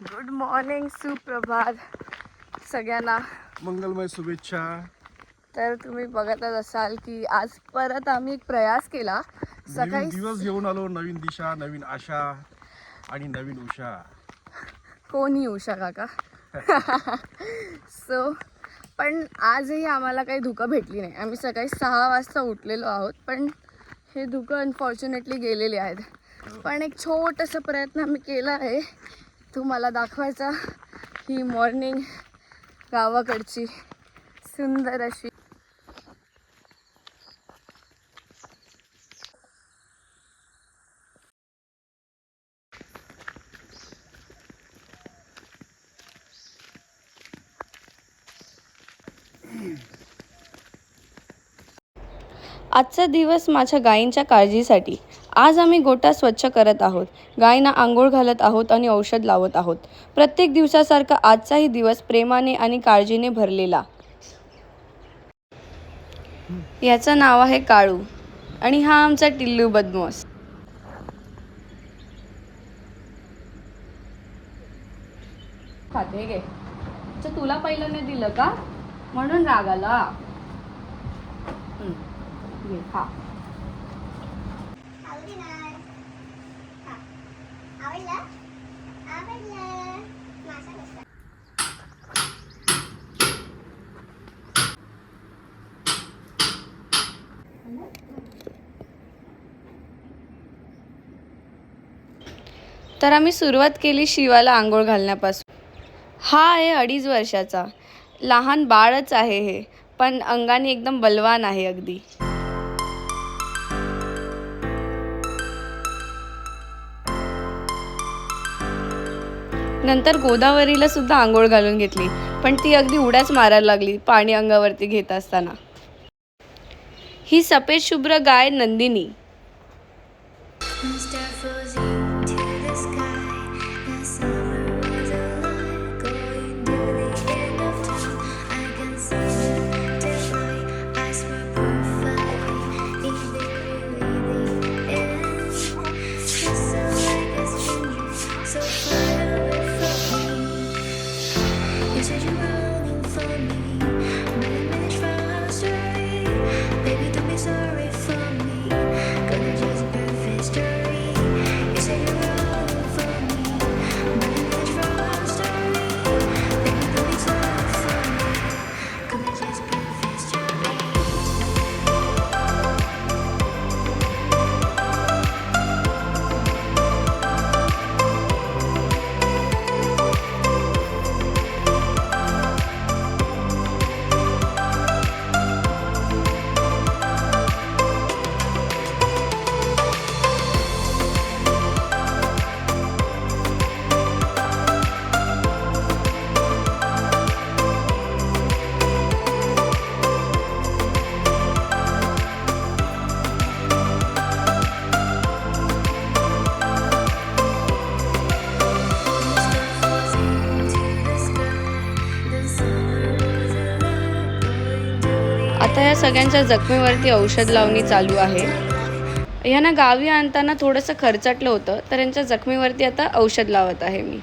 Good morning सुप्रभात सगळ्यांना. मंगलमय शुभेच्छा. तर तुम्ही बघतच असाल की आज परत आम्ही एक प्रयास केला. सकाळी दिवस घेऊन आलो नवीन दिशा नवीन आशा आणि नवीन उषा. कोण येऊ शका का सो पण आजही आम्हाला काही धुकं भेटली नाही. आम्ही सकाळी सहा वाजता उठलेलो आहोत पण हे धुकं अनफॉर्च्युनेटली गेलेले आहेत. पण एक छोटासा प्रयत्न मी केला आहे. तुम्हाला दाखवायचा. ही मॉर्निंग गावाकडची सुंदर अशी. आजचा दिवस माझ्या गायींच्या काळजीसाठी. आज आम्ही गोटा स्वच्छ करत आहोत गायींना आंघोळ घालत आहोत आणि औषध लावत आहोत. प्रत्येक दिवसासारखा आजचाही दिवस प्रेमाने आणि काळजीने भरलेला. याचं नाव आहे काळू आणि हा आमचा टिल्लू बदमोस खाते गे. अच्छा तुला पहिलं नाही दिलं का? म्हणून राग आला. हा हा आवडलं तर आम्ही सुरुवात केली शिवाला आंघोळ घालण्यापासून. हा आहे अडीच वर्षाचा. लहान बाळच आहे हे पण अंगाने एकदम बलवान आहे अगदी. नंतर गोदावरीला सुद्धा आंघोळ घालून घेतली. पण ती अगदी उड्याच मारायला लागली पाणी अंगावरती घेत असताना. ही सफेद शुभ्र गाय नंदिनी. Star frozen आता या सगळ्यांच्या जखमेवरती औषध लावणी चालू आहे. यांना गावी आणताना थोडंसं खर्चाटलं होतं तर यांच्या जखमेवरती आता औषध लावत आहे मी.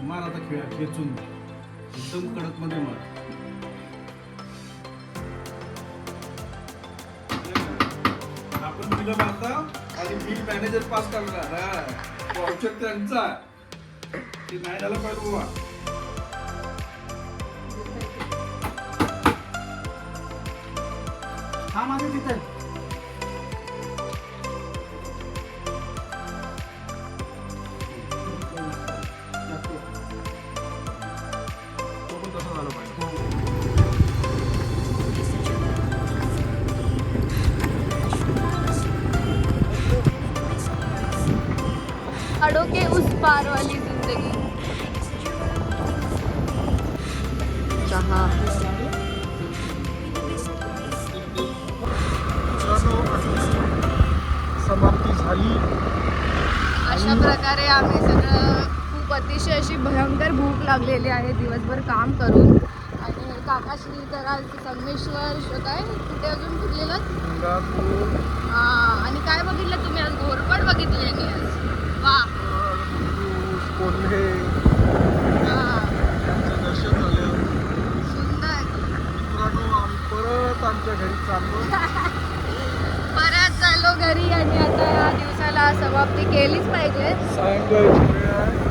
मार आता खेळ खेचून. एकदम कडकमध्ये मार. आपण दिलं मारता आणि बिल मॅनेजर पास करणार हा त्यांचा ते नाही झालं पाहिजे बाबा हा माझं तिथं. पार वाली जिंदगी. चहा समाप्ती झाली. अशा प्रकारे आम्ही सगळं खूप अतिशय अशी भयंकर भूक लागलेली आहे. दिवसभर काम करून. आणि काकाश्री तर आज संगमेश्वर काय कुठे अजून फिरलेलं हा आणि काय बघितलं तुम्ही आज? घोरपड बघितली मी आज. वा ऊस, कोल्हे हा यांचं दर्शन झालं सुंदर मित्रांनो आम्ही परत आमच्या घरी चाललो परत चाललो घरी आणि आता या दिवसाला समाप्ती केलीच पाहिजे. सायंकाळची वेळ आहे